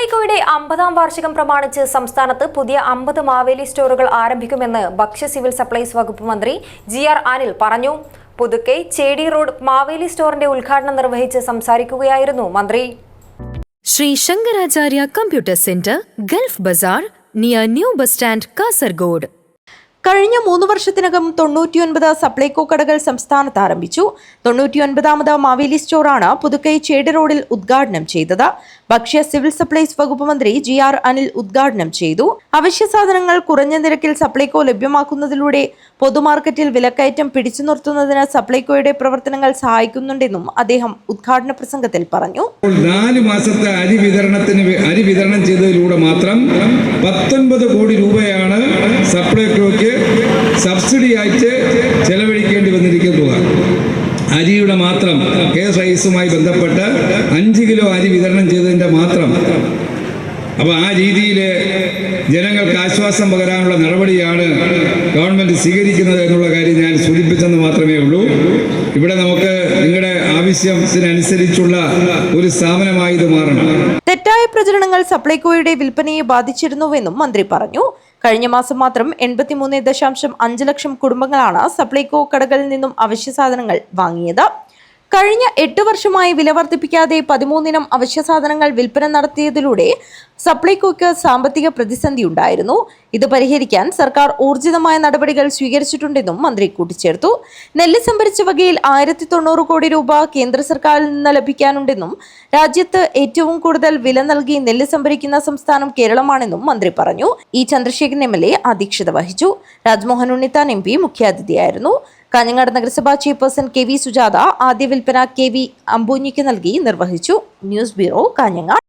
സപ്ലൈകോയുടെ അമ്പതാം വാർഷികം പ്രമാണിച്ച് സംസ്ഥാനത്ത് പുതിയ അമ്പത് മാവേലി സ്റ്റോറുകൾ ആരംഭിക്കുമെന്ന് ഭക്ഷ്യ സിവിൽ സപ്ലൈസ് വകുപ്പ് മന്ത്രി ജി ആർ അനിൽ പറഞ്ഞു. പുതുക്കെ ചേടി റോഡ് മാവേലി സ്റ്റോറിന്റെ ഉദ്ഘാടനം നിർവഹിച്ച് സംസാരിക്കുകയായിരുന്നു മന്ത്രി. Sree Shankaracharya computer centre Gulf bazaar near new bus stand Kasaragod. കഴിഞ്ഞ മൂന്ന് വർഷത്തിനകം തൊണ്ണൂറ്റിയൊൻപത് സപ്ലൈകോ കടകൾ സംസ്ഥാനത്ത് ആരംഭിച്ചു. തൊണ്ണൂറ്റിയൊൻപതാമത് മാവേലി സ്റ്റോറാണ് പുതുക്കൈ ചേടി റോഡിൽ ഉദ്ഘാടനം ചെയ്തത്. ഭക്ഷ്യ സിവിൽ സപ്ലൈസ് വകുപ്പ് മന്ത്രി ജി ആർ അനിൽ ഉദ്ഘാടനം ചെയ്തു. അവശ്യ സാധനങ്ങൾ കുറഞ്ഞ നിരക്കിൽ സപ്ലൈകോ ലഭ്യമാക്കുന്നതിലൂടെ പൊതുമാർക്കറ്റിൽ വിലക്കയറ്റം പിടിച്ചു നിർത്തുന്നതിന് സപ്ലൈകോയുടെ പ്രവർത്തനങ്ങൾ സഹായിക്കുന്നുണ്ടെന്നും അദ്ദേഹം ഉദ്ഘാടന പ്രസംഗത്തിൽ പറഞ്ഞു. നാല് മാസത്തെ അരി വിതരണത്തിന് അരി വിതരണം ചെയ്തതിലൂടെ മാത്രം പത്തൊൻപത് കോടി രൂപയാണ് സപ്ലൈകോയ്ക്ക് സബ്സിഡി ആയിട്ട് ചെലവഴിക്കേണ്ടി വന്നിരിക്കുന്ന അരിയുടെ മാത്രം കെ എസ് ഐസുമായി ബന്ധപ്പെട്ട് അഞ്ച് കിലോ അരി വിതരണം ചെയ്തതിന്റെ മാത്രം. അപ്പോൾ ആ രീതിയിൽ ജനങ്ങൾക്ക് ആശ്വാസം പകരാനുള്ള നടപടിയാണ് ഗവൺമെന്റ് സ്വീകരിക്കുന്നത് എന്നുള്ള കാര്യം ഞാൻ സൂചിപ്പിച്ചെന്ന് മാത്രമേ ഉള്ളൂ. ഇവിടെ നമുക്ക് നിങ്ങളുടെ ആവശ്യത്തിനനുസരിച്ചുള്ള ഒരു സ്ഥാപനമായി ഇത് മാറണം തെറ്റായ പ്രചരണങ്ങൾ സപ്ലൈകോയുടെ വിൽപ്പനയെ ബാധിച്ചിരുന്നുവെന്നും മന്ത്രി പറഞ്ഞു. കഴിഞ്ഞ മാസം മാത്രം എൺപത്തിമൂന്ന് ദശാംശം അഞ്ച് ലക്ഷം കുടുംബങ്ങളാണ് സപ്ലൈകോ കടകളിൽ നിന്നും അവശ്യ സാധനങ്ങൾ വാങ്ങിയത്. കഴിഞ്ഞ എട്ട് വർഷമായി വില വർദ്ധിപ്പിക്കാതെ പതിമൂന്നിനം അവശ്യ സാധനങ്ങൾ വിൽപ്പന നടത്തിയതിലൂടെ സപ്ലൈകോയ്ക്ക് സാമ്പത്തിക പ്രതിസന്ധി ഉണ്ടായിരുന്നു. ഇത് പരിഹരിക്കാൻ സർക്കാർ ഊർജിതമായ നടപടികൾ സ്വീകരിച്ചിട്ടുണ്ടെന്നും മന്ത്രി കൂട്ടിച്ചേർത്തു. നെല്ല് സംഭരിച്ച വകയിൽ ആയിരത്തി തൊണ്ണൂറ് കോടി രൂപ കേന്ദ്ര സർക്കാരിൽ നിന്ന് ലഭിക്കാനുണ്ടെന്നും രാജ്യത്ത് ഏറ്റവും കൂടുതൽ വില നൽകി നെല്ല് സംഭരിക്കുന്ന സംസ്ഥാനം കേരളമാണെന്നും മന്ത്രി പറഞ്ഞു. E Chandrasekharan M L A അധ്യക്ഷത വഹിച്ചു. രാജ്മോഹൻ ഉണ്ണിത്താൻ എം പി മുഖ്യാതിഥിയായിരുന്നു. കാഞ്ഞങ്ങാട് നഗരസഭാ ചെയർപേഴ്സൺ കെ വി സുജാത ആദ്യ വിൽപ്പന കെ വി അമ്പൂഞ്ഞിക്ക് നൽകി നിർവഹിച്ചു. News bureau Kanhangad.